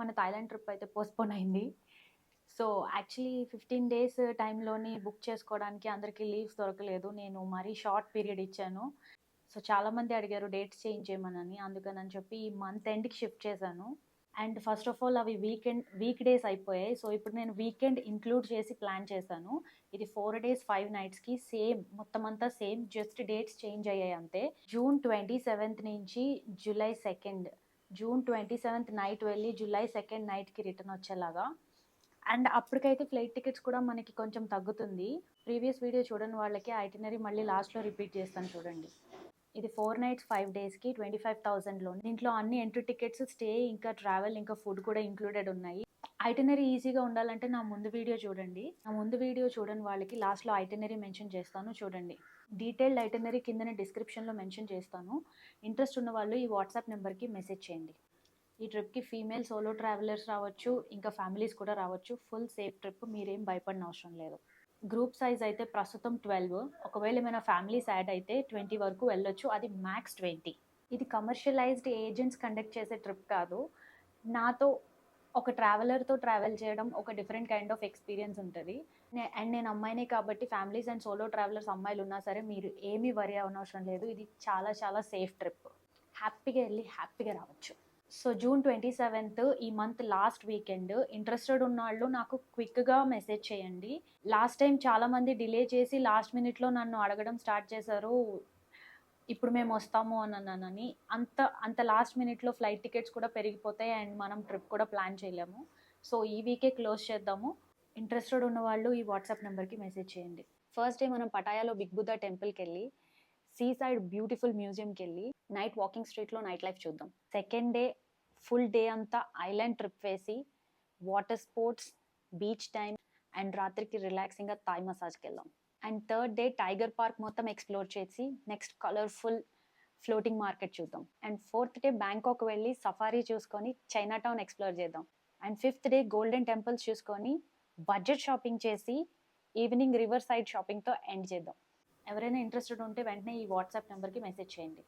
మన Thailand trip అయితే postpone అయింది. సో యాక్చువల్లీ ఫిఫ్టీన్ డేస్ టైంలోని బుక్ చేసుకోవడానికి అందరికీ లీవ్స్ దొరకలేదు. నేను మరీ షార్ట్ పీరియడ్ ఇచ్చాను. సో చాలామంది అడిగారు డేట్స్ చేంజ్ చేయమనని. అందుకని చెప్పి ఈ మంత్ ఎండ్కి షిఫ్ట్ చేశాను. అండ్ ఫస్ట్ ఆఫ్ ఆల్ అవి వీకెండ్ వీక్ డేస్ అయిపోయాయి. సో ఇప్పుడు నేను వీకెండ్ ఇంక్లూడ్ చేసి ప్లాన్ చేశాను. ఇది ఫోర్ డేస్ ఫైవ్ నైట్స్కి సేమ్ మొత్తం అంతా సేమ్ జస్ట్ డేట్స్ చేంజ్ అయ్యాయి అంతే. జూన్ ట్వంటీ సెవెంత్ నుంచి July second June twenty seventh night వెళ్ళి జూలై సెకండ్ నైట్కి రిటర్న్ వచ్చేలాగా. అండ్ అప్పటికైతే ఫ్లైట్ టికెట్స్ కూడా మనకి కొంచెం తగ్గుతుంది. ప్రీవియస్ వీడియో చూడని వాళ్ళకి ఐటినరీ మళ్ళీ లాస్ట్లో రిపీట్ చేస్తాను చూడండి. ఇది ఫోర్ నైట్స్ ఫైవ్ డేస్కి ట్వంటీ ఫైవ్ థౌజండ్లో దీంట్లో అన్ని ఎంట్రీ టికెట్స్ స్టే ఇంకా ట్రావెల్ ఇంకా ఫుడ్ కూడా ఇంక్లూడెడ్ ఉన్నాయి. ఐటనరీ ఈజీగా ఉండాలంటే నా ముందు వీడియో చూడండి. నా ముందు వీడియో చూడని వాళ్ళకి లాస్ట్లో ఐటనరీ మెన్షన్ చేస్తాను చూడండి. డీటెయిల్డ్ ఐటనరీ కిందనే డిస్క్రిప్షన్లో మెన్షన్ చేస్తాను. ఇంట్రెస్ట్ ఉన్న వాళ్ళు ఈ వాట్సాప్ నెంబర్కి మెసేజ్ చేయండి. ఈ ట్రిప్కి ఫీమేల్ సోలో ట్రావెలర్స్ రావచ్చు ఇంకా ఫ్యామిలీస్ కూడా రావచ్చు. ఫుల్ సేఫ్ ట్రిప్ మీరేం భయపడిన అవసరం లేదు. గ్రూప్ సైజ్ అయితే ప్రస్తుతం ట్వెల్వ్ ఒకవేళ ఏమైనా ఫ్యామిలీస్ యాడ్ అయితే ట్వంటీ వరకు వెళ్ళొచ్చు. అది మ్యాక్స్ ట్వంటీ ఇది కమర్షియలైజ్డ్ ఏజెంట్స్ కండక్ట్ చేసే ట్రిప్ కాదు. నాతో ఒక ట్రావెలర్తో ట్రావెల్ చేయడం ఒక డిఫరెంట్ కైండ్ ఆఫ్ ఎక్స్పీరియన్స్ ఉంటుంది. అండ్ నేను అమ్మాయినే కాబట్టి ఫ్యామిలీస్ అండ్ సోలో ట్రావెలర్స్ అమ్మాయిలు ఉన్నా సరే మీరు ఏమీ వరి అవనవసరం లేదు. ఇది చాలా చాలా సేఫ్ ట్రిప్ హ్యాపీగా వెళ్ళి హ్యాపీగా రావచ్చు. సో జూన్ ట్వంటీ సెవెంత్ ఈ మంత్ లాస్ట్ వీకెండ్ ఇంట్రెస్టెడ్ ఉన్న వాళ్ళు నాకు క్విక్గా మెసేజ్ చేయండి. లాస్ట్ టైం చాలామంది డిలే చేసి లాస్ట్ మినిట్లో నన్ను అడగడం స్టార్ట్ చేశారు. ఇప్పుడు మేము వస్తాము అని అన్నానని అంత అంత లాస్ట్ మినిట్లో ఫ్లైట్ టికెట్స్ కూడా పెరిగిపోతాయి అండ్ మనం ట్రిప్ కూడా ప్లాన్ చేయలేము. సో ఈ వీకే క్లోజ్ చేద్దాము. ఇంట్రెస్టెడ్ ఉన్న వాళ్ళు ఈ వాట్సాప్ నెంబర్కి మెసేజ్ చేయండి. ఫస్ట్ డే మనం పటాయాలో బిగ్ బుద్ధా టెంపుల్కి వెళ్ళి సీ సైడ్ బ్యూటిఫుల్ మ్యూజియంకి వెళ్ళి నైట్ వాకింగ్ స్ట్రీట్లో నైట్ లైఫ్ చూద్దాం. సెకండ్ డే ఫుల్ డే అంతా ఐలాండ్ ట్రిప్ వేసి water sports beach time and రాత్రికి రిలాక్సింగ్గా థాయ్ మసాజ్కి వెళ్దాం. And third day tiger park మొత్తం ఎక్స్ప్లోర్ చేసి నెక్స్ట్ కలర్ఫుల్ ఫ్లోటింగ్ మార్కెట్ చూద్దాం. అండ్ ఫోర్త్ డే బ్యాంకాక్ వెళ్ళి సఫారీ చూసుకొని చైనా టౌన్ ఎక్స్ప్లోర్ చేద్దాం. And fifth day golden temples చూసుకొని బడ్జెట్ షాపింగ్ చేసి ఈవినింగ్ రివర్ సైడ్ షాపింగ్తో ఎండ్ చేద్దాం. ఎవరైనా ఇంట్రెస్టెడ్ ఉంటే వెంటనే ఈ వాట్సాప్ నెంబర్కి మెసేజ్ చేయండి.